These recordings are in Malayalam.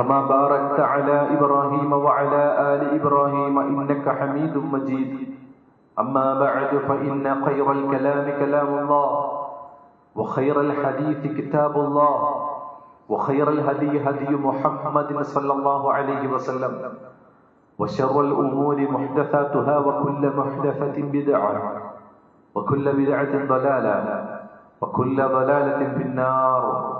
كما باركت على إبراهيم وعلى آل إبراهيم إنك حميد مجيد. أما بعد فإن خير الكلام كلام الله وخير الحديث كتاب الله وخير الهدي هدي محمد صلى الله عليه وسلم وشر الأمور محدثاتها وكل محدثة بدعة وكل بدعة ضلالة وكل ضلالة في النار.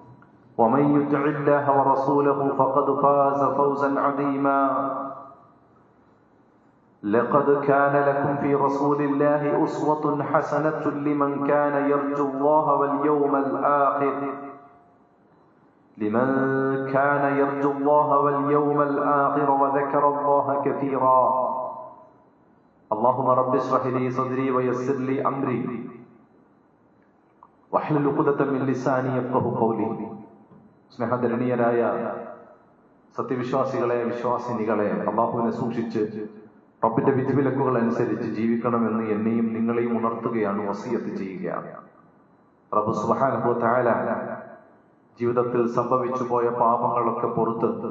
ومن يطع الله ورسوله فقد فاز فوزا عظيما. لقد كان لكم في رسول الله أسوة حسنة لمن كان يرجو الله واليوم الآخر. لمن كان يرجو الله واليوم الآخر وذكر الله كثيرا. اللهم رب اشرح لي صدري ويسر لي أمري. واحلل عقدة من لساني يفقه قولي. സ്നേഹധരണീയരായ സത്യവിശ്വാസികളെ വിശ്വാസിനികളെ അള്ളാഹുവിനെ സൂക്ഷിച്ച് റബ്ബിന്റെ വിധിവിലക്കുകൾ അനുസരിച്ച് ജീവിക്കണമെന്ന് എന്നെയും നിങ്ങളെയും ഉണർത്തുകയാണ് വസീയത്ത് ചെയ്യുകയാണ്. റബ്ബ് സുബാനുഭവ ജീവിതത്തിൽ സംഭവിച്ചു പോയ പാപങ്ങളൊക്കെ പുറത്ത്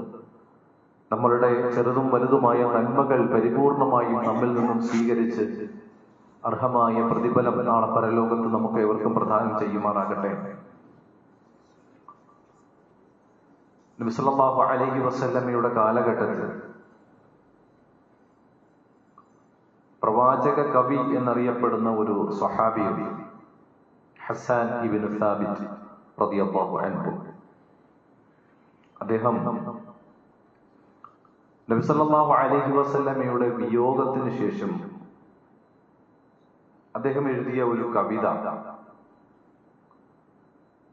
നമ്മളുടെ ചെറുതും വലുതുമായ നന്മകൾ പരിപൂർണമായും നമ്മിൽ നിന്നും സ്വീകരിച്ച് അർഹമായ പ്രതിഫലം നാളെ പരലോകത്ത് നമുക്ക് ഏവർക്കും പ്രദാനം ചെയ്യുമാറാകട്ടെ. നബിസല്ലാഹു അലഹി വസല്ലമ്മയുടെ കാലഘട്ടത്തിൽ പ്രവാചക കവി എന്നറിയപ്പെടുന്ന ഒരു സ്വഹാബിയുടെ ഹസാൻ ഇബിൻ സാബിത് അൻഹു. അദ്ദേഹം നബിസല്ലാഹു അലഹി വസല്ലമ്മയുടെ വിയോഗത്തിന് ശേഷം അദ്ദേഹം എഴുതിയ ഒരു കവിത.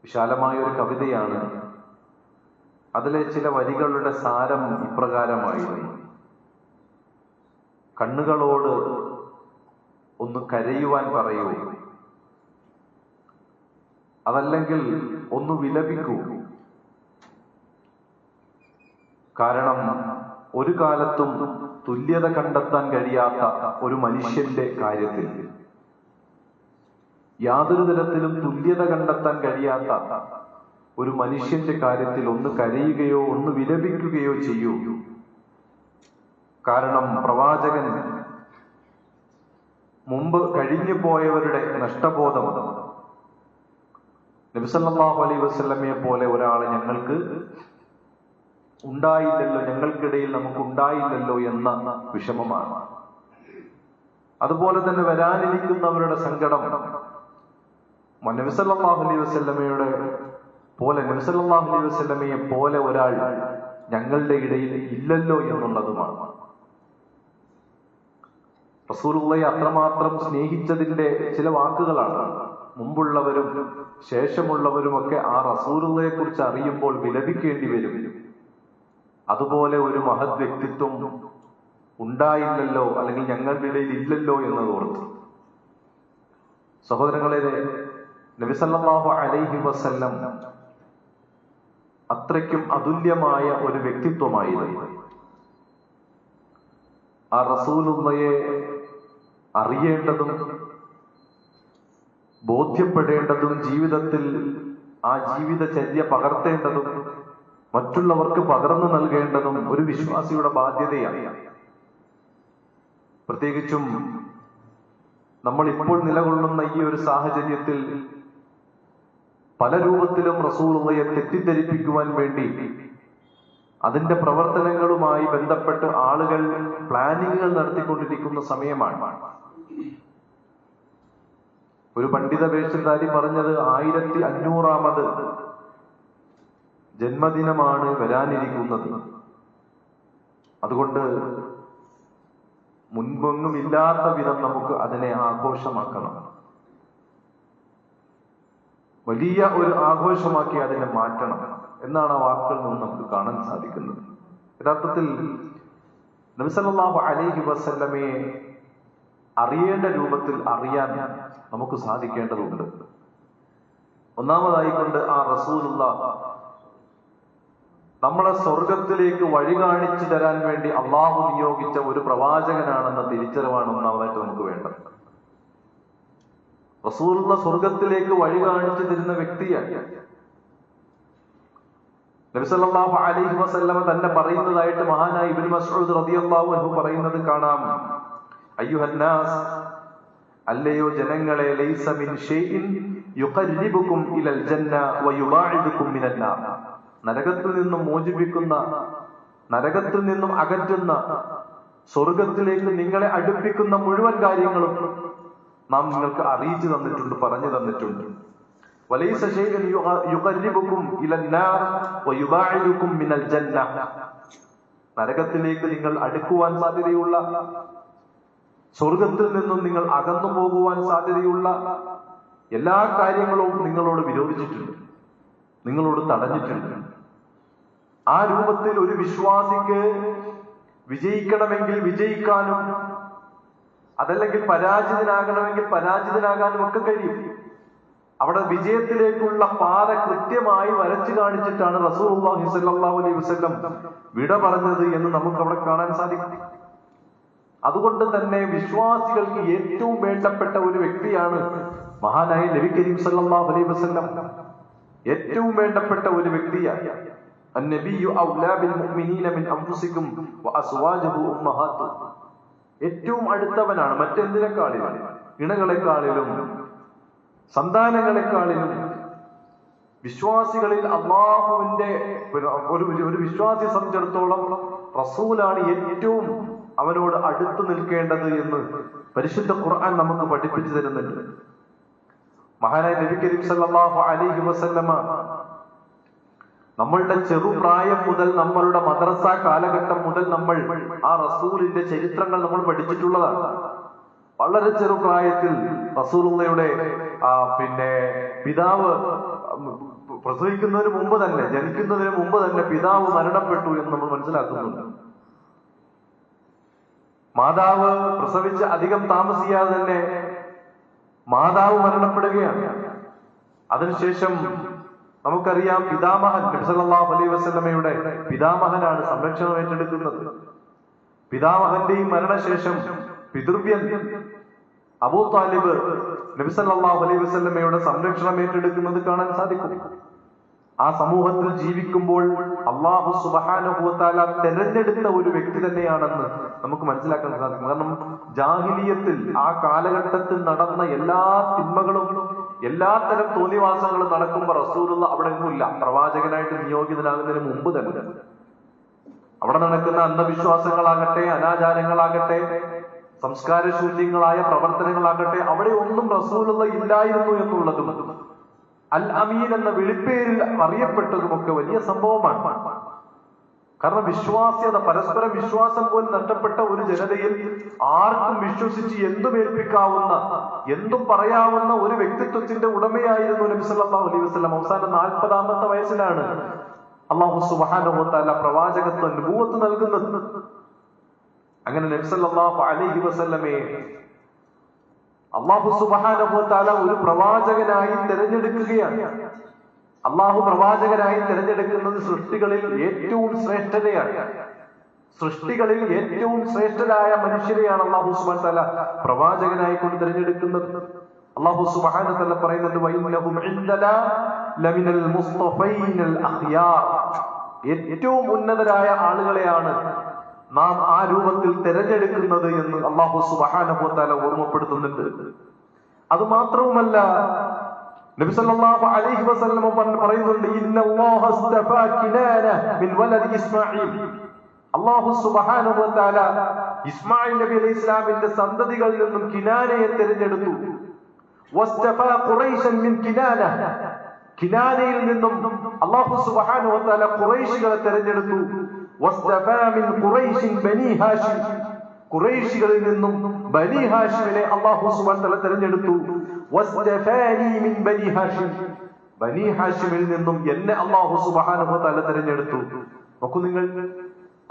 വിശാലമായ ഒരു കവിതയാണ് അതിലെ ചില വരികളുടെ സാരം ഇപ്രകാരമായിരുന്നു. കണ്ണുകളോട് ഒന്ന് കരയുവാൻ പറയൂ. അതല്ലെങ്കിൽ ഒന്ന് വിലപിക്കൂ. കാരണം ഒരു കാലത്തും തുല്യത കണ്ടെത്താൻ കഴിയാത്ത ഒരു മനുഷ്യന്റെ കാര്യത്തിൽ. യാതൊരു തരത്തിലും തുല്യത കണ്ടെത്താൻ കഴിയാത്ത ഒരു മനുഷ്യന്റെ കാര്യത്തിൽ ഒന്ന് കരയുകയോ ഒന്ന് വിലപിക്കുകയോ ചെയ്യൂ. കാരണം പ്രവാചകൻ മുമ്പ് കഴിഞ്ഞു പോയവരുടെ നഷ്ടബോധം. നബിസല്ലാഹു അലൈ വസ്ലമയെ പോലെ ഒരാൾ ഞങ്ങൾക്ക് ഉണ്ടായില്ലല്ലോ ഞങ്ങൾക്കിടയിൽ നമുക്ക് ഉണ്ടായില്ലല്ലോ എന്ന വിഷമമാണ്. അതുപോലെ തന്നെ വരാനിരിക്കുന്നവരുടെ സങ്കടം. നബിസല്ലാഹു അലൈ വസ്ലമയുടെ പോലെ നബിസല്ലാഹു അലൈഹി വസ്ലമയെ പോലെ ഒരാൾ ഞങ്ങളുടെ ഇടയിൽ ഇല്ലല്ലോ എന്നുള്ളതുമാണ്. റസൂലുള്ളയെ അത്രമാത്രം സ്നേഹിച്ചതിന്റെ ചില വാക്കുകളാണ്. മുമ്പുള്ളവരും ശേഷമുള്ളവരുമൊക്കെ ആ റസൂലുള്ളയെ കുറിച്ച് അറിയുമ്പോൾ വിലപിക്കേണ്ടി വരും. അതുപോലെ ഒരു മഹത് വ്യക്തിത്വം ഉണ്ടായില്ലല്ലോ അല്ലെങ്കിൽ ഞങ്ങളുടെ ഇടയിൽ ഇല്ലല്ലോ എന്നത് ഓർത്തു. സഹോദരങ്ങളെ നബിസല്ലാഹു അലൈഹി വസല്ലം അത്രയ്ക്കും അതുല്യമായ ഒരു വ്യക്തിത്വമായിരുന്നു. ആ റസൂലുള്ളയെ അറിയേണ്ടതും ബോധ്യപ്പെടേണ്ടതും ജീവിതത്തിൽ ആ ജീവിതചര്യ പകർത്തേണ്ടതും മറ്റുള്ളവർക്ക് പകർന്നു നൽകേണ്ടതും ഒരു വിശ്വാസിയുടെ ബാധ്യതയാണ്. പ്രത്യേകിച്ചും നമ്മൾ ഇപ്പോൾ നിലകൊള്ളുന്ന ഈ ഒരു സാഹചര്യത്തിൽ പല രൂപത്തിലും റസൂലുള്ളയെ തെറ്റിദ്ധരിപ്പിക്കുവാൻ വേണ്ടി അതിന്റെ പ്രവർത്തനങ്ങളുമായി ബന്ധപ്പെട്ട് ആളുകൾ പ്ലാനിങ്ങുകൾ നടത്തിക്കൊണ്ടിരിക്കുന്ന സമയമാണ്. ഒരു പണ്ഡിത വേഷധാരി പറഞ്ഞത് ആയിരത്തി അഞ്ഞൂറാമത് ജന്മദിനമാണ് വരാനിരിക്കുന്നത്. അതുകൊണ്ട് മുൻപൊന്നുമില്ലാത്ത വിധം നമുക്ക് അതിനെ ആഘോഷമാക്കണം. വലിയ ഒരു ആഘോഷമാക്കി അതിനെ മാറ്റണം എന്നാണ് ആ വാക്കുകളിൽ നിന്ന് നമുക്ക് കാണാൻ സാധിക്കുന്നത്. യഥാർത്ഥത്തിൽ നബിസല്ലാഹു അലൈഹി വസല്ലമയെ അറിയേണ്ട രൂപത്തിൽ അറിയാൻ നമുക്ക് സാധിക്കേണ്ടതുണ്ട്. ഒന്നാമതായി കൊണ്ട് ആ റസൂലുള്ള നമ്മളെ സ്വർഗത്തിലേക്ക് വഴി കാണിച്ചു തരാൻ വേണ്ടി അള്ളാഹു നിയോഗിച്ച ഒരു പ്രവാചകനാണെന്ന തിരിച്ചറിവാണ് ഒന്നാമതായിട്ട് നമുക്ക് വേണ്ടത്. റസൂലുള്ള സ്വർഗത്തിലേക്ക് വഴി കാണിച്ചു തരുന്ന വ്യക്തിയാണ്. നബിസല്ലാഹു അലൈഹി വസല്ലമ തന്നെ പറയുന്നതായിട്ട് മഹാനായ ഇബ്നു മസ്ഊദ് റളിയല്ലാഹു അൻഹു പറയുന്നത് കാണാം. അയ്യുഹന്നാസ് അല്ലയോ ജനങ്ങളെ ലൈസ മിൻ ഷൈഇൻ യുഖർരിബുക്കും ഇലൽ ജന്ന വയുബാഇദുകും മിനൽ നാർ. നരകത്തിൽ നിന്നും മോചിപ്പിക്കുന്ന നരകത്തിൽ നിന്നും അകറ്റുന്ന സ്വർഗത്തിലേക്ക് നിങ്ങളെ അടുപ്പിക്കുന്ന മുഴുവൻ കാര്യങ്ങളും നാം നിങ്ങൾക്ക് അറിയിച്ചു തന്നിട്ടുണ്ട് പറഞ്ഞു തന്നിട്ടുണ്ട്. മിനൽ ജന്ന. നരകത്തിലേക്ക് നിങ്ങൾ അടുക്കുവാൻ സാധ്യതയുള്ള സ്വർഗത്തിൽ നിന്നും നിങ്ങൾ അകന്നു പോകുവാൻ സാധ്യതയുള്ള എല്ലാ കാര്യങ്ങളും നിങ്ങളോട് വിരോധിച്ചിട്ടുണ്ട് നിങ്ങളോട് തടഞ്ഞിട്ടുണ്ട്. ആ രൂപത്തിൽ ഒരു വിശ്വാസിക്ക് വിജയിക്കണമെങ്കിൽ വിജയിക്കാനും അതല്ലെങ്കിൽ പരാജിതനാകണമെങ്കിൽ പരാജിതനാകാനും ഒക്കെ കഴിയും. അവിടെ വിജയത്തിലേക്കുള്ള പാത കൃത്യമായി വരച്ചു കാണിച്ചിട്ടാണ് റസൂൽ അലൈഹി വസല്ലം വിട പറഞ്ഞത് എന്ന് നമുക്ക് അവിടെ കാണാൻ സാധിക്കും. അതുകൊണ്ട് തന്നെ വിശ്വാസികൾക്ക് ഏറ്റവും വേണ്ടപ്പെട്ട ഒരു വ്യക്തിയാണ് മഹാനായ നബി കരീം സല്ലാഹു അലൈഹി വസല്ലം. ഏറ്റവും വേണ്ടപ്പെട്ട ഒരു വ്യക്തിയാണ്. അൻ നബിയു ഔലാബിൽ മുഅ്മിനീന മിൻ അൻഫുസികും അസ്വാജുഹു ഉമ്മഹാത്തു ഏറ്റവും അടുത്തവനാണ് മറ്റെന്തിനേക്കാളിലും? ഇണകളെക്കാളിലും സന്താനങ്ങളെക്കാളിലും. വിശ്വാസികളിൽ അള്ളാഹുവിന്റെ ഒരു ഒരു വിശ്വാസിയെ സംബന്ധിച്ചിടത്തോളം റസൂലാണ് ഏറ്റവും അവനോട് അടുത്തു നിൽക്കേണ്ടത് എന്ന് പരിശുദ്ധ ഖുർആൻ നമുക്ക് പഠിപ്പിച്ചു തരുന്നുണ്ട്. മഹാനായ നബി കരീം സല്ലല്ലാഹു അലൈഹി വസല്ലമ നമ്മളുടെ ചെറുപ്രായം മുതൽ നമ്മളുടെ മദ്രസ കാലഘട്ടം മുതൽ നമ്മൾ ആ റസൂലിന്റെ ചരിത്രങ്ങൾ നമ്മൾ പഠിച്ചിട്ടുള്ളതാണ്. വളരെ ചെറുപ്രായത്തിൽ റസൂലുള്ളയുടെ ആ പിന്നെ പിതാവ് പ്രസവിക്കുന്നതിന് മുമ്പ് തന്നെ ജനിക്കുന്നതിന് മുമ്പ് തന്നെ പിതാവ് മരണപ്പെട്ടു എന്ന് നമ്മൾ മനസ്സിലാക്കുന്നുണ്ട്. മാതാവ് പ്രസവിച്ച് അധികം താമസിയാതെ തന്നെ മാതാവ് മരണപ്പെടുകയാണ്. അതിനുശേഷം നമുക്കറിയാം പിതാമഹൻ നബ്സല്ലാഹു അലൈഹി വസല്ലമയുടെ പിതാമഹനാണ് സംരക്ഷണം ഏറ്റെടുക്കുന്നത്. പിതാമഹന്റെയും മരണശേഷം പിതൃവ്യൻ അബൂ താലിബ് നബിസല്ലാഹു അലൈഹി വസല്ലമയുടെ സംരക്ഷണം ഏറ്റെടുക്കുന്നത് കാണാൻ സാധിക്കും. ആ സമൂഹത്തിൽ ജീവിക്കുമ്പോൾ അള്ളാഹു സുബഹാനുഭവത്താല തെരഞ്ഞെടുത്ത ഒരു വ്യക്തി തന്നെയാണെന്ന് നമുക്ക് മനസ്സിലാക്കാൻ സാധിക്കും. കാരണം ജാഹിലിയത്തിൽ ആ കാലഘട്ടത്തിൽ നടന്ന എല്ലാ തിന്മകളും എല്ലാത്തരം തോന്നിവാസങ്ങളും നടക്കുമ്പോൾ റസൂലുള്ള അവിടെ ഒന്നുമില്ല. പ്രവാചകനായിട്ട് നിയോഗിതനാകുന്നതിന് മുമ്പ് തന്നെ. അവിടെ നടക്കുന്ന അന്ധവിശ്വാസങ്ങളാകട്ടെ അനാചാരങ്ങളാകട്ടെ സംസ്കാര സംസ്കാരശൂന്യങ്ങളായ പ്രവർത്തനങ്ങളാകട്ടെ അവിടെ ഒന്നും റസൂലുള്ള ഇല്ലായിരുന്നു എന്നുള്ളതും അൽ അമീൻ എന്ന വിളിപ്പേരിൽ അറിയപ്പെട്ടതുമൊക്കെ വലിയ സംഭവമാണ്. കാരണം വിശ്വാസ്യത പരസ്പര വിശ്വാസം പോലും നഷ്ടപ്പെട്ട ഒരു ജനതയിൽ ആർക്കും വിശ്വസിച്ച് എന്തും ഏൽപ്പിക്കാവുന്ന എന്തും പറയാവുന്ന ഒരു വ്യക്തിത്വത്തിന്റെ ഉടമയായിരുന്നു നബി സല്ലല്ലാഹു അലൈഹി വസല്ലം. അവസാനം നാൽപ്പതാമത്തെ വയസ്സിലാണ് അള്ളാഹു വതആല പ്രവാചകത്വ നുബുവത്ത് നൽകുന്നത്. അങ്ങനെ നബി സല്ലല്ലാഹു അലൈഹി വസല്ലമയെ അള്ളാഹു വതആല ഒരു പ്രവാചകനായി തിരഞ്ഞെടുക്കുകയാണ്. അള്ളാഹു പ്രവാചകനായി തിരഞ്ഞെടുക്കുന്നത് സൃഷ്ടികളിൽ ഏറ്റവും ശ്രേഷ്ഠതയാണ്. സൃഷ്ടികളിൽ ഏറ്റവും ശ്രേഷ്ഠരായ മനുഷ്യരെയാണ് അള്ളാഹു സുബാൻ തല പ്രവാചകനായി കൊണ്ട് തിരഞ്ഞെടുക്കുന്നത്. അള്ളാഹു സുബാന തല പറയുന്നുണ്ട് ഏറ്റവും ഉന്നതരായ ആളുകളെയാണ് നാം ആ രൂപത്തിൽ തിരഞ്ഞെടുക്കുന്നത് എന്ന് അള്ളാഹു സുബാനഹു തല ഓർമ്മപ്പെടുത്തുന്നുണ്ട്. അത് മാത്രവുമല്ല നബി സല്ലല്ലാഹു അലൈഹി വസല്ലം പറയുന്നുണ്ട് ഇന്നല്ലാഹ അസ്തഫാ കിനാന മിൻ വലദി ഇസ്മാഈൽ. അല്ലാഹു സുബ്ഹാനഹു വതആല ഇസ്മായിൽ നബി അലൈഹി ഇസ്ലാമിന്റെ സന്തതികളിൽ നിന്നും കിനാനയെ തിരഞ്ഞെടുത്തു. വസ്തഫാ ഖുറൈശൻ മിൻ കിനാന. കിനാനയിൽ നിന്നും അല്ലാഹു സുബ്ഹാനഹു വതആല തആല ഖുറൈശികളെ തിരഞ്ഞെടുത്തു. വസ്തഫാ മിൻ ഖുറൈശിൻ ബനി ഹാഷിം. ഖുറൈശികളിൽ നിന്നും ബനി ഹാഷിമിനെ അല്ലാഹു സുബ്ഹാനഹു വതആല തിരഞ്ഞെടുത്തു. മിൻ ബനി ഹാഷിം. ബനി ഹാഷിമിൽ നിന്നും എന്നെ അല്ലാഹു വ തആല തിരഞ്ഞെടുത്തു. നോക്കൂ നിങ്ങൾ.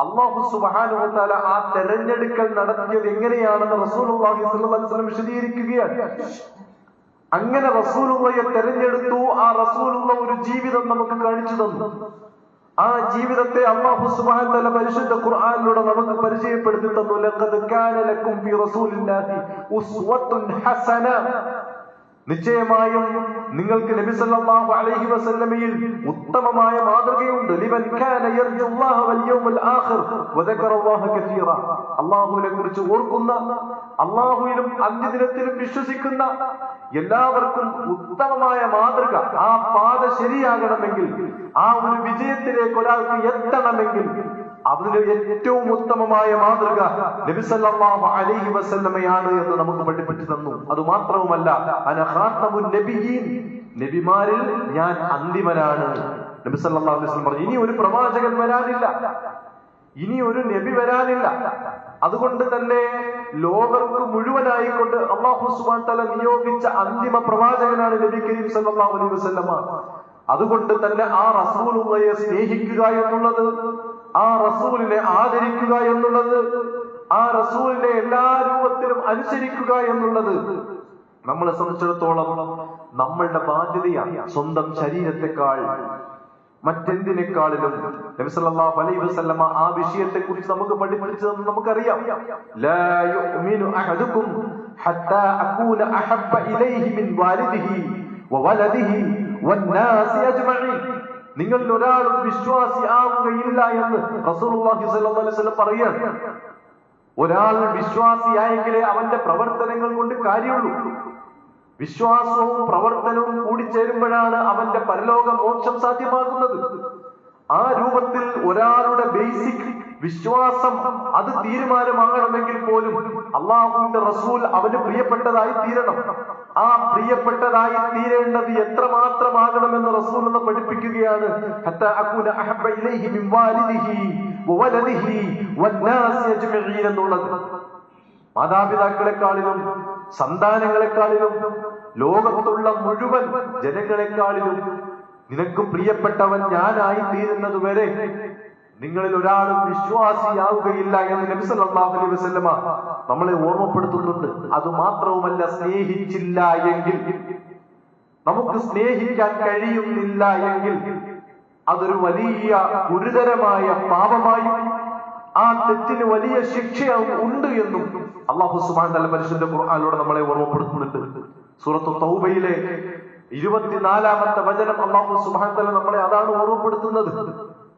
അള്ളാഹു തആല ആ തെരഞ്ഞെടുക്കൽ നടത്തിയത് എങ്ങനെയാണെന്ന് റസൂൽ വസല്ലം വിശദീകരിക്കുകയാണ്. അങ്ങനെ റസൂലുള്ളയെ തെരഞ്ഞെടുത്തു ആ റസൂലുള്ള ഒരു ജീവിതം നമുക്ക് കാണിച്ചു തന്നു. ആ ജീവിതത്തെ അള്ളാഹു സുബാൻ വ തആല പരിശുദ്ധ ഖുർആാനിലൂടെ നമുക്ക് പരിചയപ്പെടുത്തി തന്നു. ലഖദ് കാന ലക്കും ഫി റസൂലില്ലാഹി ഉസ്വത്തുൻ ഹസന. നിശ്ചയമായും നിങ്ങൾക്ക് നബി സല്ലല്ലാഹു അലൈഹി വസല്ലമയിൽ ഉത്തമമായ മാതൃകയുണ്ട്. ലിമൻ കാന യർജുല്ലാഹ വൽ ആഖിർ. വദക്കറല്ലാഹ കസീറ. അല്ലാഹുവിനെ കുറിച്ച് ഓർക്കുന്ന അല്ലാഹുവിലും അന്ത്യദിനത്തിലും വിശ്വസിക്കുന്ന എല്ലാവർക്കും ഉത്തമമായ മാതൃക ആ പാത ശരിയാകണമെങ്കിൽ ആ ഒരു വിജയത്തിലേക്ക് ഒരാൾക്ക് എത്തണമെങ്കിൽ അതിന് ഏറ്റവും ഉത്തമമായ മാതൃക നബി സല്ലല്ലാഹു അലൈഹി വസല്ലമയാണ് എന്ന് നമുക്ക് പഠിപ്പിച്ചു തന്നു. അത് മാത്രവുമല്ല നബിയീൻ. നബിമാരിൽ ഞാൻ അന്തിമനാണ്. നബി സല്ലല്ലാഹു അലൈഹി പറഞ്ഞു ഇനി ഒരു പ്രവാചകൻ വരാനില്ല. ഇനി ഒരു നബി വരാനില്ല. അതുകൊണ്ട് തന്നെ ലോകർക്ക് മുഴുവനായിക്കൊണ്ട് അള്ളാഹു തല നിയോഗിച്ച അന്തിമ പ്രവാചകനാണ് നബി കരീം സല്ലല്ലാഹു അലൈഹി വസല്ലമ. അതുകൊണ്ട് തന്നെ ആ റസൂലുള്ളയെ സ്നേഹിക്കുക എന്നുള്ളത് ആ റസൂലിനെ ആദരിക്കുക എന്നുള്ളത് ആ റസൂലിനെ എല്ലാ രൂപത്തിലും അനുസരിക്കുക എന്നുള്ളത് നമ്മളെ സംബന്ധിച്ചിടത്തോളം നമ്മളുടെ ബാധ്യതയാണ് സ്വന്തം ശരീരത്തെക്കാൾ. മറ്റെന്തിനേക്കാളിലും നബി സല്ലല്ലാഹു അലൈഹി വസല്ലമ ആ വിഷയത്തെ കുറിച്ച് നമുക്ക് പഠിപ്പിച്ചതെന്ന് നമുക്കറിയാം. ലാ ഹത്താ അഹബ്ബ ഇലൈഹി മിൻ വാലിദിഹി വവലദിഹി വന്നാസി അജ്മഈൻ. നിങ്ങളിൽ ഒരാളും വിശ്വാസി ആവുകയില്ല എന്ന് റസൂലുള്ളാഹി സ്വല്ലല്ലാഹു അലൈഹി വസല്ലം പറയാണ് ഒരാൾ വിശ്വാസിയായെങ്കിലേ അവന്റെ പ്രവർത്തനങ്ങൾ കൊണ്ട് കാര്യമുള്ളൂ. വിശ്വാസവും പ്രവർത്തനവും കൂടിച്ചേരുമ്പോഴാണ് അവന്റെ പരലോക മോക്ഷം സാധ്യമാകുന്നത്. ആ രൂപത്തിൽ ഒരാളുടെ ബേസിക് വിശ്വാസം അത് തീരുമാനമാകണമെങ്കിൽ പോലും അള്ളാഹുവിന്റെ റസൂൽ അവന് പ്രിയപ്പെട്ടതായി തീരണം. ആ പ്രിയപ്പെട്ടതായി തീരേണ്ടത് എത്രമാത്രമാകണമെന്ന് റസൂൽ എന്ന് പഠിപ്പിക്കുകയാണ്. എന്നുള്ളത്. മാതാപിതാക്കളെക്കാളിലും സന്താനങ്ങളെക്കാളിലും ലോകത്തുള്ള മുഴുവൻ ജനങ്ങളെക്കാളിലും നിനക്ക് പ്രിയപ്പെട്ടവൻ ഞാനായി തീരുന്നത് വരെ നിങ്ങളിൽ ഒരാളും വിശ്വാസിയാവുകയില്ല എന്ന് നബി സല്ലല്ലാഹു അലൈഹി വസല്ലമ നമ്മളെ ഓർമ്മപ്പെടുത്തുന്നുണ്ട്. അത് മാത്രവുമല്ല സ്നേഹിച്ചില്ല എങ്കിൽ നമുക്ക് സ്നേഹിക്കാൻ കഴിയുന്നില്ല എങ്കിൽ അതൊരു വലിയ ഗുരുതരമായ പാപമായി ആ തെറ്റിന് വലിയ ശിക്ഷ ഉണ്ട് എന്നും അള്ളാഹു സുബാൻ തല മനുഷ്യന്റെ ഖുർആാനിലൂടെ നമ്മളെ ഓർമ്മപ്പെടുത്തുന്നുണ്ട്. സൂറത്തു തൗബയിലെ ഇരുപത്തിനാലാമത്തെ വചനം അള്ളാഹു സുബാൻ തല നമ്മളെ അതാണ് ഓർമ്മപ്പെടുത്തുന്നത്.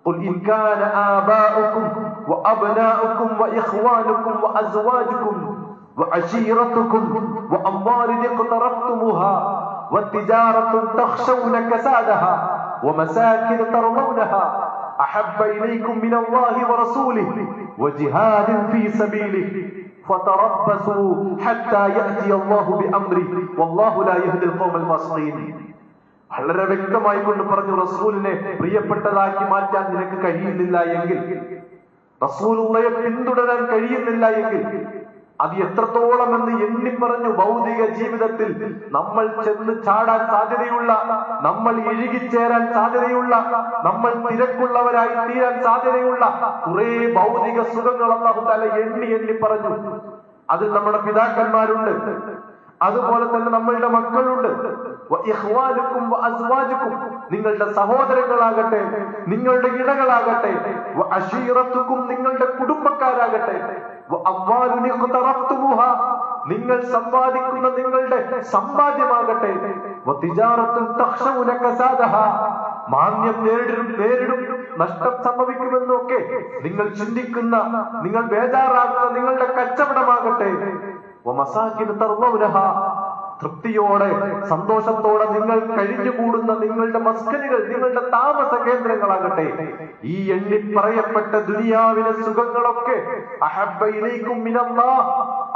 قل إن كان آباؤكم وأبناؤكم وإخوانكم وأزواجكم وعشيرتكم وأموال اقترفتموها وتجارة تخشون كسادها ومساكن ترضونها أحب إليكم من الله ورسوله وجهاد في سبيله فتربصوا حتى يأتي الله بأمره والله لا يهدي القوم الفاسقين വളരെ വ്യക്തമായി കൊണ്ട് പറഞ്ഞു റസൂലിനെ പ്രിയപ്പെട്ടതാക്കി മാറ്റാൻ നിനക്ക് കഴിയുന്നില്ല എങ്കിൽ റസൂലുള്ളയെ പിന്തുടരാൻ കഴിയുന്നില്ല എങ്കിൽ അത് എത്രത്തോളം എന്ന് എണ്ണി പറഞ്ഞു ഭൗതിക ജീവിതത്തിൽ നമ്മൾ ചെന്ന് ചാടാൻ സാധ്യതയുള്ള നമ്മൾ ഇഴുകിച്ചേരാൻ സാധ്യതയുള്ള നമ്മൾ തിരക്കുള്ളവരായി തീരാൻ സാധ്യതയുള്ള കുറെ ഭൗതിക സുഖങ്ങൾ അള്ളാഹു എണ്ണി എണ്ണി പറഞ്ഞു. അതിൽ നമ്മുടെ പിതാക്കന്മാരുണ്ട്. അതുപോലെ തന്നെ നമ്മളുടെ മക്കളുണ്ട്. നിങ്ങളുടെ സഹോദരങ്ങളാകട്ടെ നിങ്ങളുടെ ഇടകളാകട്ടെ വ അശീറത്തുക്കും നിങ്ങളുടെ കുടുംബക്കാരാകട്ടെ നിങ്ങൾ സമ്പാദിക്കുന്ന നിങ്ങളുടെ സമ്പാദ്യമാകട്ടെ മാന്യം നേരിടും നേരിടും നഷ്ടം സംഭവിക്കുമെന്നൊക്കെ നിങ്ങൾ ചിന്തിക്കുന്ന നിങ്ങൾ ബേജാറാകുന്ന നിങ്ങളുടെ കച്ചവടമാകട്ടെ തൃപ്തിയോടെ സന്തോഷത്തോടെ നിങ്ങൾ കഴിഞ്ഞു കൂടുന്ന നിങ്ങളുടെ മസ്കനുകൾ നിങ്ങളുടെ താമസ കേന്ദ്രങ്ങളാകട്ടെ. ഈ എണ്ണി പറയപ്പെട്ട ദുനിയാവിലെ സുഖങ്ങളൊക്കെ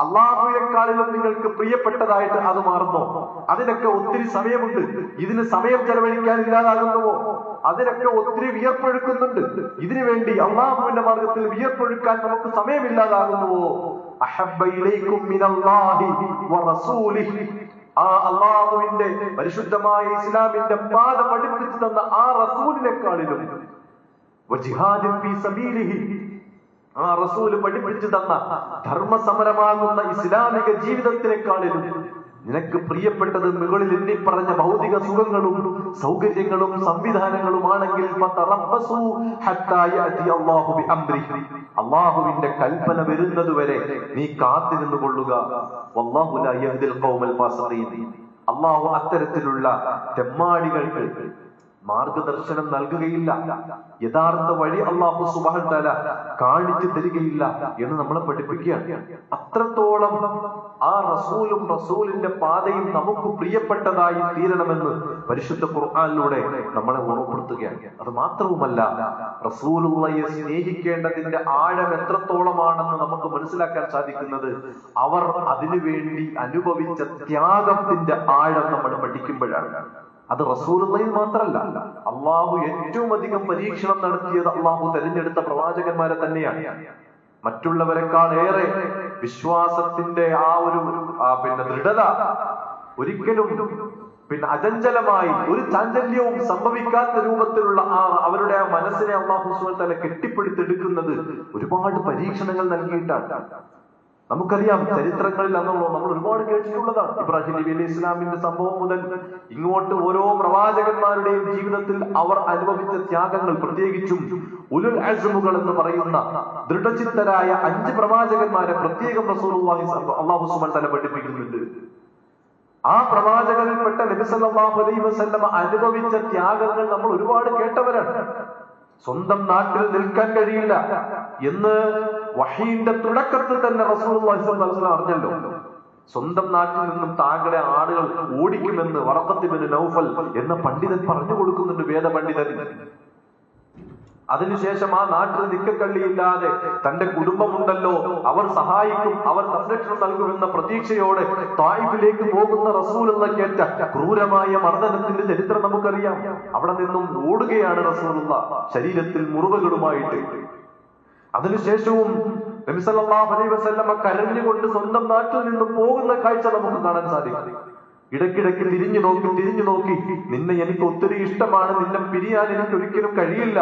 അള്ളാഹുവിനെക്കാളിലും നിങ്ങൾക്ക് പ്രിയപ്പെട്ടതായിട്ട് അത് മാറുന്നു. അതിനൊക്കെ ഒത്തിരി സമയമുണ്ട്. ഇതിന് സമയം ചെലവഴിക്കാൻ ഇല്ലാതാകുന്നുവോ അതിനൊക്കെ ഒത്തിരി വിയർപ്പൊഴുക്കുന്നുണ്ട്. ഇതിനു വേണ്ടി അള്ളാഹുവിന്റെ മാർഗത്തിൽ വിയർപ്പൊഴുക്കാൻ നമുക്ക് സമയമില്ലാതാകുന്നുവോ? ആ അള്ളാഹുവിന്റെ പരിശുദ്ധമായ ഇസ്ലാമിന്റെ പാത പഠിപ്പിച്ചു തന്ന ആ റസൂലിനെക്കാളിലും ആ റസൂൽ പഠിപ്പിച്ചു തന്ന ധർമ്മസമരമാകുന്ന ഇസ്ലാമിക ജീവിതത്തിനെക്കാളിലും നിനക്ക് പ്രിയപ്പെട്ടത് മുകളിൽ എണ്ണി പറഞ്ഞ ഭൗതിക സുഖങ്ങളും സൗകര്യങ്ങളും സംവിധാനങ്ങളുമാണെങ്കിൽ. അള്ളാഹുവിന്റെ കൽപ്പന വരുന്നതുവരെ നീ കാത്തിരുന്നു കൊള്ളുക. അള്ളാഹു അത്തരത്തിലുള്ള തെമ്മാടികൾക്ക് മാർഗദർശനം നൽകുകയില്ല. യഥാർത്ഥ വഴി അള്ളാഹു സുബാൻ തല കാണിച്ചു തരികയില്ല എന്ന് നമ്മളെ പഠിപ്പിക്കുകയാണ്. അത്രത്തോളം ആ റസൂലും റസൂലിന്റെ പാതയും നമുക്ക് പ്രിയപ്പെട്ടതായി തീരണമെന്ന് പരിശുദ്ധ ഖുർആാനിലൂടെ നമ്മളെ ഓർമ്മപ്പെടുത്തുകയാണ്. അത് മാത്രവുമല്ല റസൂലുള്ളയെ സ്നേഹിക്കേണ്ടതിന്റെ ആഴം എത്രത്തോളമാണെന്ന് നമുക്ക് മനസ്സിലാക്കാൻ സാധിക്കുന്നത് അവർ അതിനുവേണ്ടി അനുഭവിച്ച ത്യാഗത്തിന്റെ ആഴം നമ്മൾ പഠിക്കുമ്പോഴാണ്. അത് റസൂലുള്ളയിൽ മാത്രല്ല അള്ളാഹു ഏറ്റവും അധികം പരീക്ഷണം നടത്തിയത് അള്ളാഹു തെരഞ്ഞെടുത്ത പ്രവാചകന്മാരെ തന്നെയാണ്. മറ്റുള്ളവരെക്കാൾ ഏറെ വിശ്വാസത്തിന്റെ ആ ഒരു പിന്നെ ദൃഢത ഒരിക്കലും പിന്നെ അചഞ്ചലമായി ഒരു ചാഞ്ചല്യവും സംഭവിക്കാത്ത രൂപത്തിലുള്ള ആ അവരുടെ ആ മനസ്സിനെ അള്ളാഹു സുബ്ഹാനഹു തല കെട്ടിപ്പിടിത്തെടുക്കുന്നത് ഒരുപാട് പരീക്ഷണങ്ങൾ നൽകിയിട്ടാണ്. നമുക്കറിയാം ചരിത്രങ്ങളിൽ അന്ന് നമ്മൾ ഒരുപാട് കേട്ടിട്ടുള്ളതാണ്. ഇബ്രാഹിം നബി അലി ഇസ്ലാമിന്റെ സംഭവം മുതൽ ഇങ്ങോട്ട് ഓരോ പ്രവാചകന്മാരുടെയും ജീവിതത്തിൽ അവർ അനുഭവിച്ച ത്യാഗങ്ങൾ പ്രത്യേകിച്ചും ഉലുൽ അസമുകൾ എന്ന് പറയുന്ന ദൃഢചിത്തരായ അഞ്ച് പ്രവാചകന്മാരെ പ്രത്യേകം റസൂലുള്ളാഹി അള്ളാഹു സുബൻ തന്നെ പഠിപ്പിക്കുന്നുണ്ട്. ആ പ്രവാചകനിൽപ്പെട്ട നബി സല്ലല്ലാഹു അലൈഹി വസല്ലമ അനുഭവിച്ച ത്യാഗങ്ങൾ നമ്മൾ ഒരുപാട് കേട്ടവരാണ്. സ്വന്തം നാട്ടിൽ നിൽക്കാൻ കഴിയില്ല എന്ന് വഹീന്റെ തുടക്കത്തിൽ തന്നെ വസല്ലം അറിഞ്ഞല്ലോ. സ്വന്തം നാട്ടിൽ നിന്നും താങ്കളെ ആളുകൾ ഓടിക്കുമെന്ന് വറക്കത്തിബിന് നൗഫൽ എന്ന പണ്ഡിതൻ പറഞ്ഞു കൊടുക്കുന്നുണ്ട് വേദപണ്ഡിതൻ. അതിനുശേഷം ആ നാട്ടിൽ നിക്കക്കള്ളിയില്ലാതെ തന്റെ കുടുംബമുണ്ടല്ലോ. അവർ സഹായിക്കും അവർ സംരക്ഷണം നൽകുമെന്ന പ്രതീക്ഷയോടെ തായിഫിലേക്ക് പോകുന്ന റസൂൽ എന്ന കേറ്റ ക്രൂരമായ മർദ്ദനത്തിന്റെ ചരിത്രം നമുക്കറിയാം. അവിടെ നിന്നും ഓടുകയാണ് റസൂൽ ശരീരത്തിൽ മുറിവുകളുമായിട്ട്. അതിനുശേഷവും നബിസല്ലാ അലൈവസല്ല കരഞ്ഞുകൊണ്ട് സ്വന്തം നാട്ടിൽ നിന്ന് പോകുന്ന കാഴ്ച നമുക്ക് കാണാൻ സാധിക്കും. ഇടയ്ക്കിടയ്ക്ക് തിരിഞ്ഞു നോക്കി തിരിഞ്ഞു നോക്കി. നിന്നെ എനിക്ക് ഒത്തിരി ഇഷ്ടമാണ്. നിന്നെ പിരിയാൻ എനിക്ക് ഒരിക്കലും കഴിയില്ല.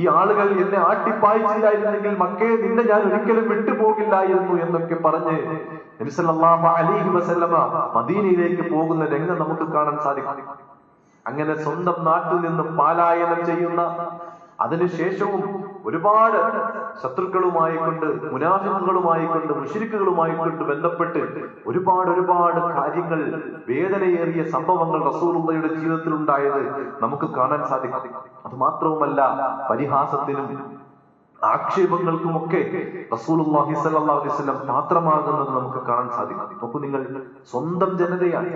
ഈ ആളുകൾ എന്നെ ആട്ടിപ്പായിച്ചില്ലായിരുന്നെങ്കിൽ മക്കയെ നിന്നെ ഞാൻ ഒരിക്കലും വിട്ടുപോകില്ലായിരുന്നു എന്നൊക്കെ പറഞ്ഞ് അലൈഹി വസല്ലമ മദീനയിലേക്ക് പോകുന്ന രംഗം നമുക്ക് കാണാൻ സാധിക്കും. അങ്ങനെ സ്വന്തം നാട്ടിൽ നിന്ന് പാലായനം ചെയ്യുന്ന അതിനുശേഷവും ഒരുപാട് ശത്രുക്കളുമായി കൊണ്ട് മുനാഫിക്കുകളുമായി കൊണ്ട് മുഷിരിക്കുകളുമായി കൊണ്ട് ബന്ധപ്പെട്ട് ഒരുപാട് ഒരുപാട് കാര്യങ്ങൾ വേദനയേറിയ സംഭവങ്ങൾ റസൂലുള്ളയുടെ ജീവിതത്തിൽ ഉണ്ടായത് നമുക്ക് കാണാൻ സാധിക്കും. അത് മാത്രവുമല്ല പരിഹാസത്തിനും ആക്ഷേപങ്ങൾക്കുമൊക്കെ റസൂലുള്ളാഹി സ്വല്ലല്ലാഹു അലൈഹി വസല്ലം പാത്രമാകുന്നത് നമുക്ക് കാണാൻ സാധിക്കും. നോക്കൂ നിങ്ങൾ സ്വന്തം ജനതയാണ്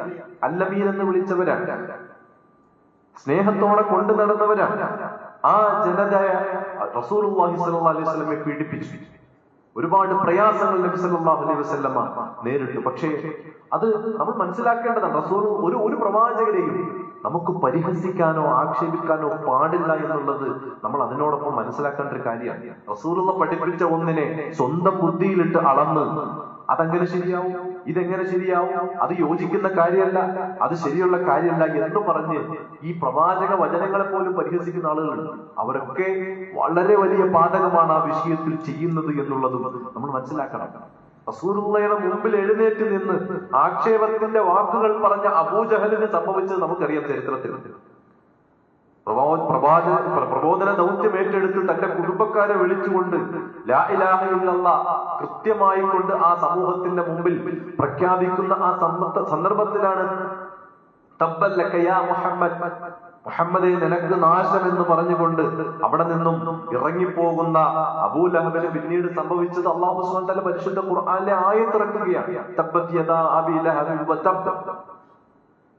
അല്ലമീൻ എന്ന് വിളിച്ചവരാണ് സ്നേഹത്തോടെ കൊണ്ടു നടന്നവരാണ് ആ ജനതയെ റസൂലുള്ളാഹി സ്വല്ലല്ലാഹി അലൈഹി വസല്ലമയെ പീഡിപ്പിച്ചു. ഒരുപാട് പ്രയാസങ്ങൾ നബി സല്ലല്ലാഹു അലൈഹി വസല്ലമ നേരിട്ടു. പക്ഷേ അത് നമ്മൾ മനസ്സിലാക്കേണ്ടതാണ്. റസൂൽ ഒരു ഒരു പ്രവാചകരെയും നമുക്ക് പരിഹസിക്കാനോ ആക്ഷേപിക്കാനോ പാടില്ല എന്നുള്ളത് നമ്മൾ അതിനോടൊപ്പം മനസ്സിലാക്കേണ്ട ഒരു കാര്യമാണ്. റസൂലുള്ള പഠിപ്പിച്ച ഒന്നിനെ സ്വന്തം ബുദ്ധിയിലിട്ട് അളന്ന് അതങ്ങനെ ശരിയാവും? ഇതെങ്ങനെ ശരിയാവും? അത് യോജിക്കുന്ന കാര്യമല്ല. അത് ശരിയുള്ള കാര്യമല്ല എന്ന് പറഞ്ഞ് ഈ പ്രവാചക വചനങ്ങളെ പോലും പരിഹസിക്കുന്ന ആളുകളുണ്ട്. അവരൊക്കെ വളരെ വലിയ പാതകമാണ് ആ വിഷയത്തിൽ ചെയ്യുന്നത് എന്നുള്ളതും നമ്മൾ മനസ്സിലാക്കണം. അസൂറുള്ളയുടെ മുമ്പിൽ എഴുന്നേറ്റ് നിന്ന് ആക്ഷേപത്തിന്റെ വാക്കുകൾ പറഞ്ഞ അബൂജഹലിന് സംഭവിച്ചത് നമുക്കറിയാം ചരിത്രത്തിൽ. പ്രബോ- പ്രബോധ പ്രബോധന ദൗത്യം ഏറ്റെടുത്ത് തന്റെ കുടുംബക്കാരെ വിളിച്ചുകൊണ്ട് ലാ ഇലാഹ കൃത്യമായി കൊണ്ട് ആ സമൂഹത്തിന്റെ മുമ്പിൽ പ്രഖ്യാപിക്കുന്ന ആ സന്ദർഭ- സന്ദർഭത്തിലാണ് മുഹമ്മദ്. മുഹമ്മദെ നിനക്ക് നാശം എന്ന് പറഞ്ഞുകൊണ്ട് അവിടെ നിന്നും ഇറങ്ങിപ്പോകുന്ന അബൂലഹബിന് പിന്നീട് സംഭവിച്ചത് അള്ളാഹു തആല പരിശുദ്ധ ഖുർആനിലെ ആയത്തിറക്കുകയാണ് തബ്ബത്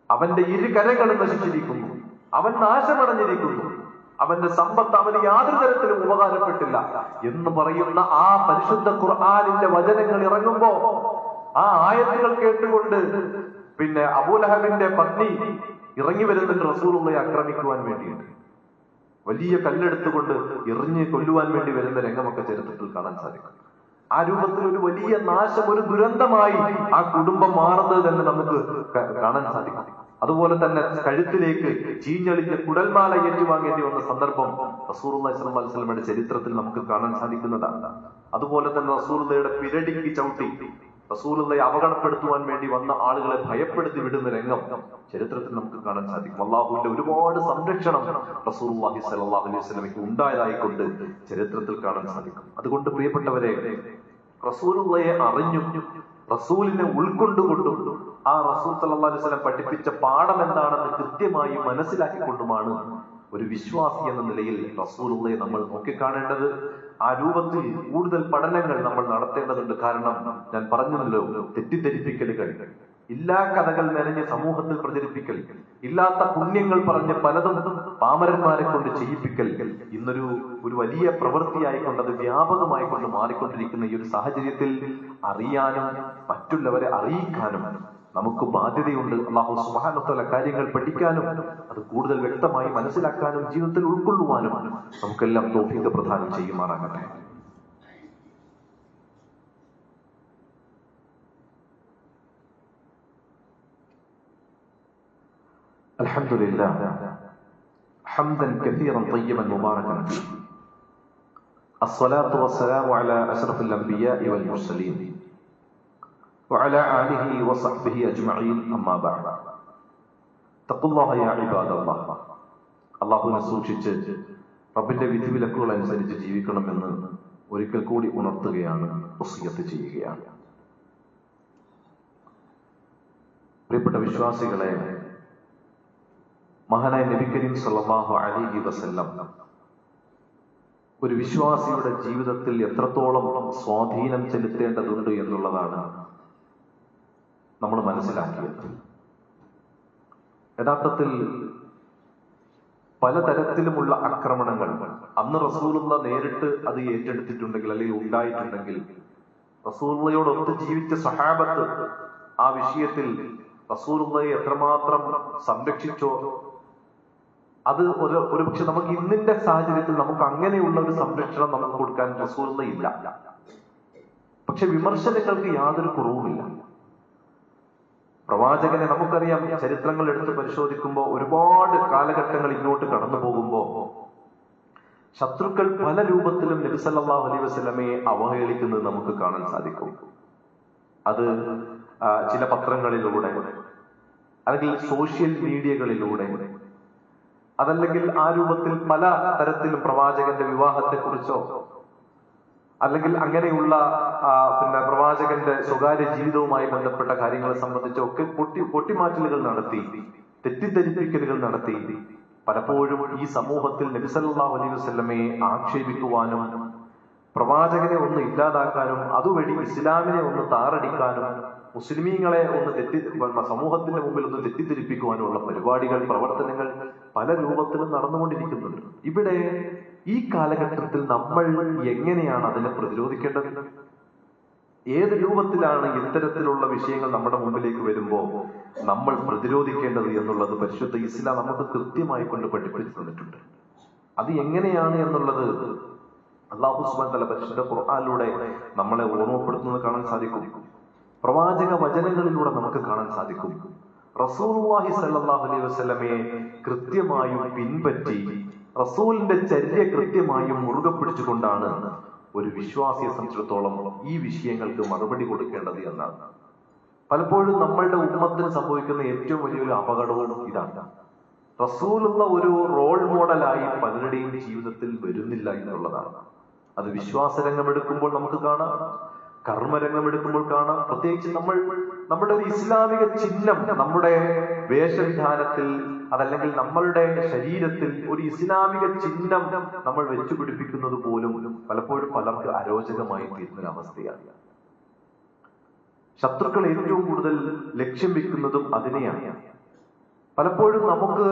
അവന്റെ ഇരു കരകളും നശിച്ചിരിക്കുന്നു. അവൻ നാശമടഞ്ഞിരിക്കുന്നു. അവന്റെ സമ്പത്ത് അവന് യാതൊരു തരത്തിലും ഉപകാരപ്പെട്ടില്ല. എന്ന് പറയുന്ന ആ പരിശുദ്ധ ഖുർആാനിന്റെ വചനങ്ങൾ ഇറങ്ങുമ്പോ ആ ആയത്തുകൾ കേട്ടുകൊണ്ട് പിന്നെ അബൂലഹബിന്റെ പത്നി ഇറങ്ങി വരുന്നുണ്ട് റസൂലുള്ളയെ ആക്രമിക്കുവാൻ വേണ്ടിയിട്ട്. വലിയ കല്ലെടുത്തുകൊണ്ട് എറിഞ്ഞ് കൊല്ലുവാൻ വേണ്ടി വരുന്ന രംഗമൊക്കെ ചരിത്രത്തിൽ കാണാൻ സാധിക്കും. ആ രൂപത്തിൽ ഒരു വലിയ നാശം ഒരു ദുരന്തമായി ആ കുടുംബം മാറുന്നത് തന്നെ നമുക്ക് കാണാൻ സാധിക്കും. അതുപോലെ തന്നെ കഴുത്തിലേക്ക് ചീഞ്ഞളിഞ്ഞ കുടൽമാല ഏറ്റുവാങ്ങേണ്ടി വന്ന സന്ദർഭം റസൂർ വസ്ലമയുടെ ചരിത്രത്തിൽ നമുക്ക് കാണാൻ സാധിക്കുന്നതാണ്. അതുപോലെ തന്നെ റസൂറുള്ളയുടെ പിരടിക്ക് ചവിട്ടി റസൂലുള്ളയെ അപകടപ്പെടുത്തുവാൻ വേണ്ടി വന്ന ആളുകളെ ഭയപ്പെടുത്തി വിടുന്ന രംഗം ചരിത്രത്തിൽ നമുക്ക് കാണാൻ സാധിക്കും. അള്ളാഹുവിന്റെ ഒരുപാട് സംരക്ഷണം റസൂലുള്ളാഹി സലാഹു അലൈഹി വസല്ലമയ്ക്ക് ഉണ്ടായതായിക്കൊണ്ട് ചരിത്രത്തിൽ കാണാൻ സാധിക്കും. അതുകൊണ്ട് പ്രിയപ്പെട്ടവരെ റസൂലുള്ളയെ അറിഞ്ഞും റസൂലിനെ ഉൾക്കൊണ്ടുകൊണ്ടും ആ റസൂൽ അലൈഹി വസല്ലം പഠിപ്പിച്ച പാഠം എന്താണെന്ന് കൃത്യമായി മനസ്സിലാക്കിക്കൊണ്ടുമാണ് ഒരു വിശ്വാസി എന്ന നിലയിൽ റസൂലുള്ളയെ നമ്മൾ നോക്കിക്കാണേണ്ടത്. ആ രൂപത്തിൽ കൂടുതൽ പഠനങ്ങൾ നമ്മൾ നടത്തേണ്ടതുണ്ട്. കാരണം ഞാൻ പറഞ്ഞല്ലോ തെറ്റിദ്ധരിപ്പിക്കലുകൾ ഇല്ലാ കഥകൾ നിറഞ്ഞ് സമൂഹത്തിൽ പ്രചരിപ്പിക്കൽ ഇല്ലാത്ത പുണ്യങ്ങൾ പറഞ്ഞ് പലതും പാമരന്മാരെ കൊണ്ട് ചെയ്യിപ്പിക്കൽ ഇന്നൊരു ഒരു വലിയ പ്രവൃത്തിയായിക്കൊണ്ട് അത് വ്യാപകമായിക്കൊണ്ട് മാറിക്കൊണ്ടിരിക്കുന്ന ഈ ഒരു സാഹചര്യത്തിൽ അറിയാനും മറ്റുള്ളവരെ അറിയിക്കാനും നമുക്ക് ബാധ്യതയുണ്ട് അള്ളാഹു സുബാനത്തോല കാര്യങ്ങൾ പഠിക്കാനും അത് കൂടുതൽ വ്യക്തമായി മനസ്സിലാക്കാനും ജീവിതത്തിൽ ഉൾക്കൊള്ളുവാനും നമുക്കെല്ലാം തോഫിക പ്രധാനം ചെയ്യുമാറാകട്ടെ الحمد لله حمدا كثيرا طيبا مباركا فيه الصلاة والسلام على أشرف الأنبياء والمرسلين وعلى آله وصحبه أجمعين أما بعد اتقوا الله يا عباد الله അള്ളാഹുവിനെ സൂക്ഷിച്ച് റബ്ബിന്റെ വിധിവിലക്കുകൾ അനുസരിച്ച് ജീവിക്കണമെന്ന് ഒരിക്കൽ കൂടി ഉണർത്തുകയാണ് വസിയത്ത് ചെയ്യുകയാണ് പ്രിയപ്പെട്ട വിശ്വാസികളെ മഹാനായ നബി കരീം സല്ലല്ലാഹു അലൈഹി വസല്ലം ഒരു വിശ്വാസിയുടെ ജീവിതത്തിൽ എത്രത്തോളം സ്വാധീനം ചെലുത്തേണ്ടതുണ്ട് എന്നുള്ളതാണ് നമ്മൾ മനസ്സിലാക്കിയത്. യഥാർത്ഥത്തിൽ പലതരത്തിലുമുള്ള ആക്രമണങ്ങൾ അന്ന് റസൂലുള്ള നേരിട്ട് അത് ഏറ്റെടുത്തിട്ടുണ്ടെങ്കിൽ അല്ലെങ്കിൽ ഉണ്ടായിട്ടുണ്ടെങ്കിൽ റസൂലുള്ളയോടൊത്ത് ജീവിച്ച സഹാബത്ത് ആ വിഷയത്തിൽ റസൂലുള്ളയെ എത്രമാത്രം സംരക്ഷിച്ചോ അത് ഒരു ഒരുപക്ഷെ നമുക്ക് ഇന്നിന്റെ സാഹചര്യത്തിൽ നമുക്ക് അങ്ങനെയുള്ള ഒരു സംരക്ഷണം നമുക്ക് കൊടുക്കാൻ റസൂലുള്ള ഇല്ല. പക്ഷെ വിമർശനങ്ങൾക്ക് യാതൊരു കുറവുമില്ല. പ്രവാചകനെ നമുക്കറിയാം ചരിത്രങ്ങൾ എടുത്ത് പരിശോധിക്കുമ്പോൾ ഒരുപാട് കാലഘട്ടങ്ങൾ ഇങ്ങോട്ട് കടന്നു പോകുമ്പോൾ ശത്രുക്കൾ പല രൂപത്തിലും നബിസല്ലാഹു അലൈ വസ്ലമയെ അവഹേളിക്കുന്നത് നമുക്ക് കാണാൻ സാധിക്കും. അത് ചില പത്രങ്ങളിലൂടെ അല്ലെങ്കിൽ സോഷ്യൽ മീഡിയകളിലൂടെ അതല്ലെങ്കിൽ ആ രൂപത്തിൽ പല തരത്തിലും പ്രവാചകന്റെ വിവാഹത്തെക്കുറിച്ചോ അല്ലെങ്കിൽ അങ്ങനെയുള്ള പിന്നെ പ്രവാചകന്റെ സ്വകാര്യ ജീവിതവുമായി ബന്ധപ്പെട്ട കാര്യങ്ങളെ സംബന്ധിച്ചോ ഒക്കെ പൊട്ടി പൊട്ടിമാറ്റലുകൾ നടത്തി തെറ്റിദ്ധരിപ്പിക്കലുകൾ നടത്തി പലപ്പോഴും ഈ സമൂഹത്തിൽ നബിസല്ലാ അലൈഹി വസല്ലമയെ ആക്ഷേപിക്കുവാനും പ്രവാചകനെ ഒന്ന് ഇല്ലാതാക്കാനും അതുവഴി ഇസ്ലാമിനെ ഒന്ന് താറടിക്കാനും മുസ്ലിമീങ്ങളെ ഒന്ന് തെറ്റി സമൂഹത്തിന്റെ മുമ്പിൽ ഒന്ന് തെറ്റിദ്ധരിപ്പിക്കുവാനുള്ള പരിപാടികൾ പ്രവർത്തനങ്ങൾ പല രൂപത്തിലും നടന്നുകൊണ്ടിരിക്കുന്നുണ്ട്. ഇവിടെ ഈ കാലഘട്ടത്തിൽ നമ്മൾ എങ്ങനെയാണ് അതിനെ പ്രതിരോധിക്കേണ്ടത്? ഏത് രൂപത്തിലാണ് ഇത്തരത്തിലുള്ള വിഷയങ്ങൾ നമ്മുടെ മുമ്പിലേക്ക് വരുമ്പോൾ നമ്മൾ പ്രതിരോധിക്കേണ്ടത് എന്നുള്ളത് പരിശുദ്ധ ഇസ്ലാം നമുക്ക് കൃത്യമായി കൊണ്ട് പഠിപ്പിച്ചു തന്നിട്ടുണ്ട്. അത് എങ്ങനെയാണ് എന്നുള്ളത് അള്ളാഹു സുബാൻ തല പരിശുദ്ധ ഖുർആാനിലൂടെ നമ്മളെ ഓർമ്മപ്പെടുത്തുന്നത് കാണാൻ സാധിക്കും. പ്രവാചക വചനങ്ങളിലൂടെ നമുക്ക് കാണാൻ സാധിക്കും. റസൂലുള്ളാഹി സല്ലല്ലാഹു അലൈഹി വസ്ലമയെ കൃത്യമായും പിൻപറ്റി റസൂലിന്റെ ചര്യ കൃത്യമായും മുറുകെ പിടിച്ചുകൊണ്ടാണ് ഒരു വിശ്വാസിയെ സംബന്ധിച്ചിടത്തോളം ഈ വിഷയങ്ങൾക്ക് മറുപടി കൊടുക്കേണ്ടത് എന്നാണ്. പലപ്പോഴും നമ്മളുടെ ഉമ്മത്തിന് സംഭവിക്കുന്ന ഏറ്റവും വലിയൊരു അപകടവും ഇതാണ്. റസൂൽ എന്ന ഒരു റോൾ മോഡലായി പലരുടെയും ജീവിതത്തിൽ വരുന്നില്ല എന്നുള്ളതാണ്. അത് വിശ്വാസരംഗം എടുക്കുമ്പോൾ നമുക്ക് കാണാം. കർമ്മരംഗം എടുക്കുമ്പോൾ കാണാം. പ്രത്യേകിച്ച് നമ്മൾ നമ്മുടെ ഒരു ഇസ്ലാമിക ചിഹ്നം നമ്മുടെ വേഷവിധാനത്തിൽ അതല്ലെങ്കിൽ നമ്മളുടെ ശരീരത്തിൽ ഒരു ഇസ്ലാമിക ചിഹ്നം നമ്മൾ വെച്ചു പിടിപ്പിക്കുന്നത് പോലും പലപ്പോഴും പലർക്ക് അരോചകമായി തീരുന്ന അവസ്ഥയാണ് ശത്രുക്കൾ ഏറ്റവും കൂടുതൽ ലക്ഷ്യം വെക്കുന്നതും അതിനെയാണ്. പലപ്പോഴും നമുക്ക്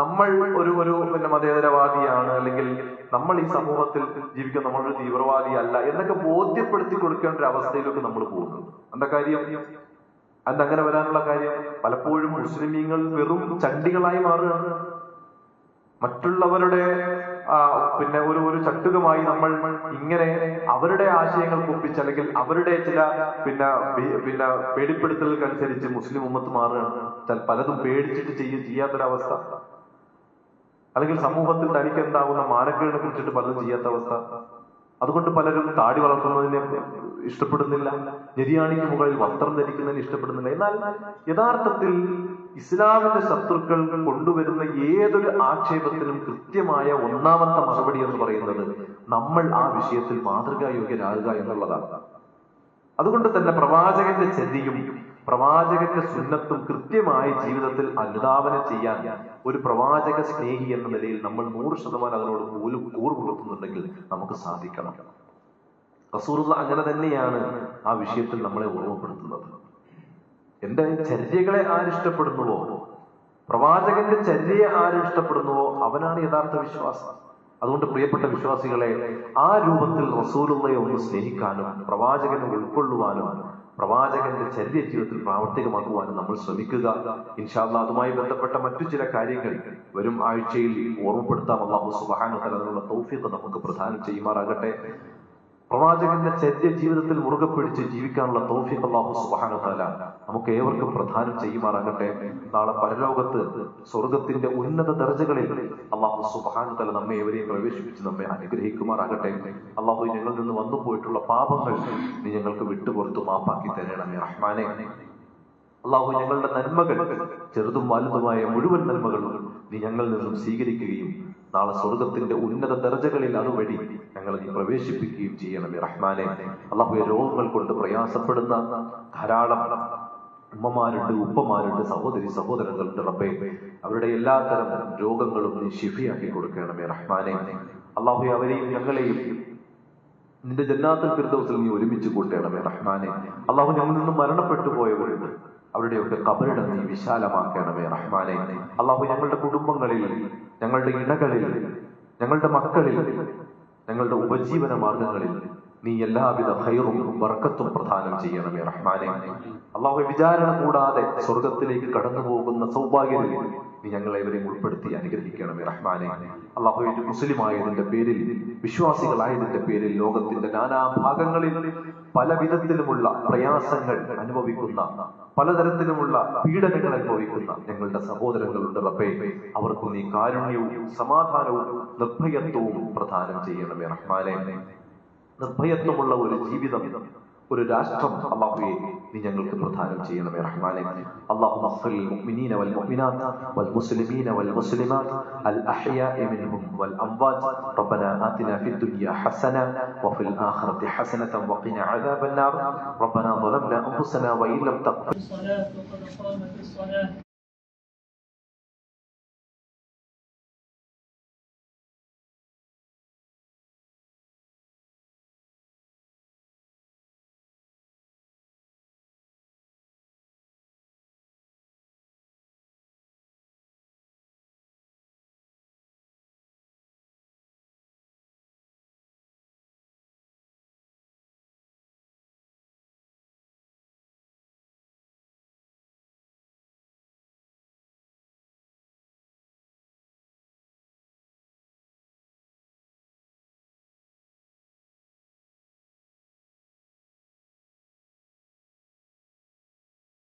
നമ്മൾ ഒരു ഒരു പിന്നെ മതേതരവാദിയാണ് അല്ലെങ്കിൽ നമ്മൾ ഈ സമൂഹത്തിൽ ജീവിക്കുന്ന നമ്മളൊരു തീവ്രവാദി അല്ല എന്നൊക്കെ ബോധ്യപ്പെടുത്തി കൊടുക്കേണ്ട ഒരു അവസ്ഥയിലേക്ക് നമ്മൾ പോകുന്നു. എന്താ കാര്യം? അത് അങ്ങനെ വരാനുള്ള കാര്യം? പലപ്പോഴും മുസ്ലിമീങ്ങൾ വെറും ചണ്ടികളായി മാറുകയാണ്. മറ്റുള്ളവരുടെ പിന്നെ ഒരു ഒരു ചട്ടുകമായി നമ്മൾ ഇങ്ങനെ അവരുടെ ആശയങ്ങൾ ഒപ്പിച്ച് അല്ലെങ്കിൽ അവരുടെ ചില പിന്നെ പിന്നെ പേടിപ്പെടുത്തലുകൾക്കനുസരിച്ച് മുസ്ലിം ഉമ്മത്ത് മാറുകയാണ്. പലതും പേടിച്ചിട്ട് ചെയ്യ ചെയ്യാത്തൊരവസ്ഥ. അല്ലെങ്കിൽ സമൂഹത്തിൽ തനിക്ക് എന്താകുന്ന മാനക്കേടിനെ കുറിച്ചിട്ട് പലതും ചെയ്യാത്ത അവസ്ഥ. അതുകൊണ്ട് പലരും താടി വളർത്തുന്നതിനെ ഇഷ്ടപ്പെടുന്നില്ല. നിര്യാണിക്ക് മുകളിൽ വസ്ത്രം ധരിക്കുന്നതിന് ഇഷ്ടപ്പെടുന്നില്ല. എന്നാൽ യഥാർത്ഥത്തിൽ ഇസ്ലാമിന്റെ ശത്രുക്കൾ കൊണ്ടുവരുന്ന ഏതൊരു ആക്ഷേപത്തിനും കൃത്യമായ ഒന്നാമത്തെ മറുപടി എന്ന് പറയുന്നത് നമ്മൾ ആ വിഷയത്തിൽ മാതൃകായോഗ്യരാകുക എന്നുള്ളതാണ്. അതുകൊണ്ട് തന്നെ പ്രവാചകന്റെ ചര്യയും പ്രവാചകന്റെ സുന്നത്തും കൃത്യമായി ജീവിതത്തിൽ അനുധാവനം ചെയ്യാൻ ഒരു പ്രവാചക സ്നേഹി എന്ന നിലയിൽ നമ്മൾ നൂറ് ശതമാനം അതിനോട് പോലും കൂർ പുലർത്തുന്നുണ്ടെങ്കിൽ നമുക്ക് സാധിക്കണം. റസൂറുള്ള അങ്ങനെ തന്നെയാണ് ആ വിഷയത്തിൽ നമ്മളെ ഓർമ്മപ്പെടുത്തുന്നത്. എന്റെ ചര്യകളെ ആരിഷ്ടപ്പെടുന്നുവോ പ്രവാചകന്റെ ചര്യയെ ആരിഷ്ടപ്പെടുന്നുവോ അവനാണ് യഥാർത്ഥ വിശ്വാസം. അതുകൊണ്ട് പ്രിയപ്പെട്ട വിശ്വാസികളെ ആ രൂപത്തിൽ റസൂലുള്ളയെ ഒന്ന് സ്നേഹിക്കാനും പ്രവാചകനെ ഉൾക്കൊള്ളുവാനും പ്രവാചകന്റെ ചരിത്ര ജീവിതത്തിൽ പ്രാവർത്തികമാക്കുവാനും നമ്മൾ ശ്രമിക്കുക. ഇൻഷാല്ല അതുമായി ബന്ധപ്പെട്ട മറ്റു ചില കാര്യങ്ങൾ വരും ആഴ്ചയിൽ ഓർമ്മപ്പെടുത്താം. അള്ളാഹു സുബാനു തലത്തിലുള്ള തൗഫീഖ് നമുക്ക് പ്രധാനം ചെയ്യുമാറാകട്ടെ. പ്രവാചകന്റെ ചര്യ ജീവിതത്തിൽ മുറുകെ പിടിച്ച് ജീവിക്കാനുള്ള തൗഫീഖ് അള്ളാഹു സുബ്ഹാനഹു വതആല നമുക്ക് ഏവർക്കും പ്രധാനം ചെയ്യുമാറാകട്ടെ. നാളെ പരലോകത്ത് സ്വർഗത്തിന്റെ ഉന്നത ദർജകളിൽ അള്ളാഹു സുബ്ഹാനഹു വതആല നമ്മെ ഏവരെയും പ്രവേശിപ്പിച്ച് നമ്മെ അനുഗ്രഹിക്കുമാറാകട്ടെ. അള്ളാഹു ഞങ്ങളിൽ നിന്ന് വന്നു പോയിട്ടുള്ള പാപങ്ങൾ നീ ഞങ്ങൾക്ക് വിട്ടുപുറത്ത് മാപ്പാക്കി തരണമേ റഹ്മാനെ. അള്ളാഹു ഞങ്ങളുടെ നന്മകൾ ചെറുതും വലുതുമായ മുഴുവൻ നന്മകളും നീ ഞങ്ങളിൽ നിന്നും സ്വീകരിക്കുകയും നാളെ സ്വർഗത്തിന്റെ ഉന്നത ദർജകളിൽ അതുവഴി ഞങ്ങൾ നീ പ്രവേശിപ്പിക്കുകയും ചെയ്യണം റഹ്മാനെ. അള്ളാഹു രോഗങ്ങൾ കൊണ്ട് പ്രയാസപ്പെടുന്ന ധാരാളം ഉമ്മമാരുണ്ട് ഉപ്പമാരുണ്ട് സഹോദരി സഹോദരങ്ങളുണ്ട് റബ്ബേ. അവരുടെ എല്ലാ തരം രോഗങ്ങളും നീ ശിഫിയാക്കി കൊടുക്കണമേ റഹ്മാനെ. അള്ളാഹു അവരെയും ഞങ്ങളെയും നിന്റെ ജന്നാത്തിൽ ഫിർദൗസിൽ നീ ഒരുമിച്ച് കൂട്ടണമേ റഹ്മാനെ. അള്ളാഹു ഞങ്ങളിൽ നിന്ന് മരണപ്പെട്ടു പോയവരുണ്ട്. അവരുടെയൊക്കെ കബറിടം നീ വിശാലമാക്കണമേ റഹ്മാനെ. അള്ളാഹു ഞങ്ങളുടെ കുടുംബങ്ങളിൽ ഞങ്ങളുടെ ഇടകളിൽ ഞങ്ങളുടെ മക്കളിൽ ഞങ്ങളുടെ ഉപജീവന മാർഗങ്ങളിൽ നീ എല്ലാവിധ ഹൈറും വർക്കത്തും പ്രധാനം ചെയ്യണമേ റഹ്മാനെ. അള്ളാഹു വിചാരണ കൂടാതെ സ്വർഗത്തിലേക്ക് കടന്നു പോകുന്ന സൗഭാഗ്യത്തിൽ നീ ഞങ്ങളെവരെയും ഉൾപ്പെടുത്തി അനുഗ്രഹിക്കണമേ റഹ്മാനെ. അള്ളാഹു മുസ്ലിമായതിന്റെ പേരിൽ വിശ്വാസികളായതിന്റെ പേരിൽ ലോകത്തിന്റെ നാനാ ഭാഗങ്ങളിൽ പല വിധത്തിലുമുള്ള പ്രയാസങ്ങൾ അനുഭവിക്കുന്ന പലതരത്തിലുമുള്ള പീഡനങ്ങൾ അനുഭവിക്കുന്ന ഞങ്ങളുടെ സഹോദരങ്ങളുടെ റബ്ബേ. അവർക്ക് നീ കാരുണ്യവും സമാധാനവും നിർഭയത്വവും പ്രദാനം ചെയ്യണമേ റഹ്മാനെ. നിർഭയത്വമുള്ള ഒരു ജീവിതം ഒരു രാഷ്ട്രം അള്ളാഹുവെ നീ ഞങ്ങൾക്ക് പ്രദാനം ചെയ്യണമേ റഹ്മാനെ اللهم اغفر للمؤمنين والمؤمنات والمسلمين والمسلمات الأحياء منهم والأموات ربنا آتنا في الدنيا حسنة وفي الآخرة حسنة وقنا عذاب النار ربنا ظلمنا أنفسنا وإن لم تغفر الصلاة وقد قامت الصلاة